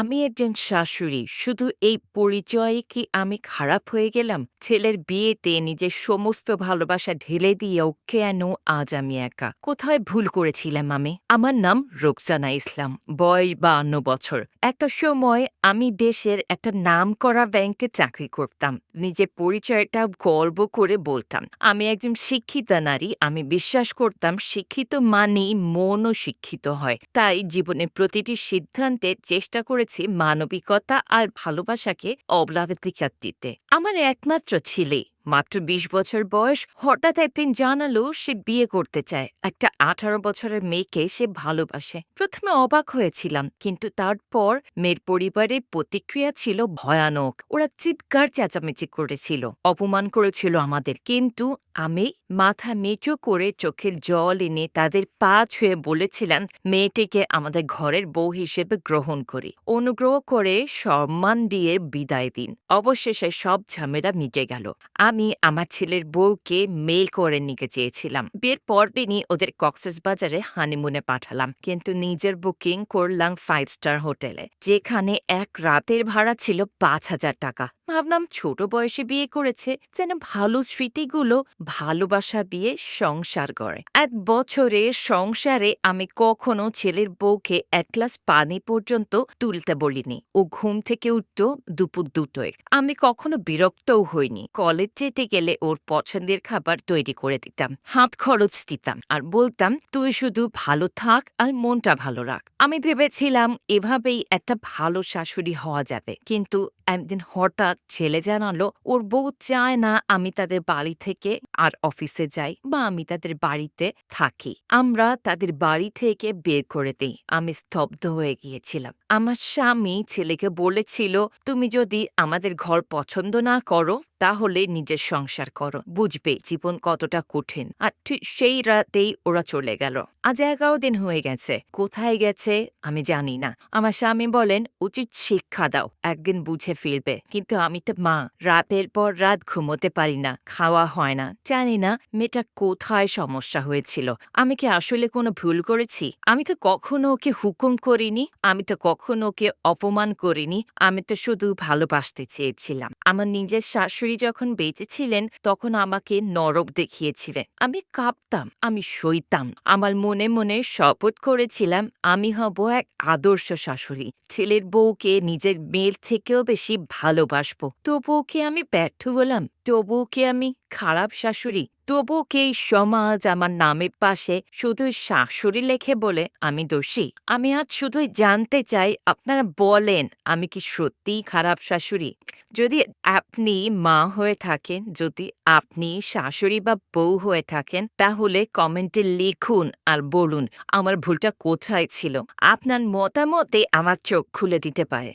আমি একজন শাশুড়ি, শুধু এই পরিচয়ে কি আমি খারাপ হয়ে গেলাম? ছেলের বিয়েতে নিজের সমস্ত ভালোবাসা ঢেলে দিয়েও কেন আজ আমি একা? কোথায় ভুল করেছিলাম আমি? আমার নাম রোকসানা ইসলাম, বয়স বান্ন বছর। একটা সময় আমি দেশের একটা নাম করা ব্যাংকে চাকরি করতাম। নিজের পরিচয়টা গর্ব করে বলতাম। আমি একজন শিক্ষিতা নারী, আমি বিশ্বাস করতাম শিক্ষিত মানেই মনও শিক্ষিত হয়। তাই জীবনের প্রতিটি সিদ্ধান্তে চেষ্টা করেছি মানবিকতা আর ভালোবাসাকে অগ্রাধিকার দিতে। আমার একমাত্র ছেলে। মাত্র বিশ বছর বয়স, হঠাৎ একদিন জানালো সে বিয়ে করতে চায়। একটা আঠারো বছরের মেয়েকে সে ভালোবাসে। প্রথমে অবাক হয়েছিলাম, কিন্তু তারপর মেয়ের পরিবারের প্রতিক্রিয়া ছিল ভয়ানক। ওরা চিৎকার চেঁচামেচি করেছিল, অপমান করেছিল আমাদের। কিন্তু আমি মাথা নিচু করে চোখের জল এনে তাদের পা ছুঁয়ে বলেছিলাম, মেয়েটিকে আমাদের ঘরের বউ হিসেবে গ্রহণ করি। অনুগ্রহ করে সম্মান দিয়ে বিদায় দিন। অবশেষে সব ঝামেলা মিটে গেল। আমি আমার ছেলের বউকে মেল করে নিতে চেয়েছিলাম। বিয়ের পরদিনই ওদের কক্সেস বাজারে হানিমুনে পাঠালাম। কিন্তু নিজের বুকিং করলাম ফাইভ স্টার হোটেলে যেখানে এক রাতের ভাড়া ছিল পাঁচ হাজার টাকা। ভাবলাম ছোট বয়সে বিয়ে করেছে যেন ভালো স্মৃতিগুলো ভালোবাসা দিয়ে সংসার করে এক বছরে সংসারে আমি কখনো ছেলের বউকে এক গ্লাস পানি পর্যন্ত তুলতে বলিনি। ও ঘুম থেকে উঠত দুপুর দুটোয়। আমি কখনো বিরক্তও হইনি। কলেজ যেতে গেলে ওর পছন্দের খাবার তৈরি করে দিতাম, হাত খরচ দিতাম আর বলতাম, তুই শুধু ভালো থাক আর মনটা ভালো রাখ। আমি ভেবেছিলাম এভাবেই একটা ভালো শাশুড়ি হওয়া যাবে। কিন্তু একদিন হঠাৎ ছেলে জানালো, ওর বউ চায় না আমি তাদের বাড়ি থেকে আর অফিসে যাই বা আমি তাদের বাড়িতে থাকি। আমরা তাদের বাড়ি থেকে বের করে দিই। আমি স্তব্ধ হয়ে গিয়েছিলাম। আমার স্বামী ছেলেকে বলেছিল, তুমি যদি আমাদের ঘর পছন্দ না করো, তাহলে নিজের সংসার করো। বুঝবে জীবন কতটা কঠিন। আর ঠিক সেই রাতেই ওরা চলে গেল। আজ এগারো দিন হয়ে গেছে। কোথায় গেছে, আমি জানি না। আমার স্বামী বলেন, উচিত শিক্ষা দাও, একদিন বুঝে ফিরবে কিন্তু আমি তো মা, রাতের পর রাত ঘুমোতে পারি না, খাওয়া হয় না। জানি না, মেয়েটা কোথায় সমস্যা হয়েছিল। আমি কি আসলে কোনো ভুল করেছি? আমি তো কখনো ওকে হুকুম করিনি। আমি তো কখনো ওকে অপমান করিনি, আমি তো শুধু ভালোবাসতে চেয়েছিলাম। আমার নিজের শাশুড়ি যখন বেঁচে ছিলেন, তখন আমাকে নরক দেখিয়েছিলেন। আমি কাঁপতাম, আমি সইতাম। আমার মনে মনে শপথ করেছিলাম, আমি হব এক আদর্শ শাশুড়ি। ছেলের বউকে নিজের মেয়ের থেকেও বেশি ভালোবাসবো। তবুও কি আমি ব্যর্থ বললাম তবুও কি আমি খারাপ শাশুড়ি? তবুও কি সমাজ আমার নামের পাশে শুধু শাশুড়ি লেখে বলে আমি দোষী? আমি আজ শুধুই জানতে চাই, আপনারা বলেন, আমি কি সত্যিই খারাপ শাশুড়ি? যদি আপনি মা হয়ে থাকেন, যদি আপনি শাশুড়ি বা বউ হয়ে থাকেন, তাহলে কমেন্টে লিখুন আর বলুন, আমার ভুলটা কোথায় ছিল? আপনার মতামতে আমার চোখ খুলে দিতে পারে।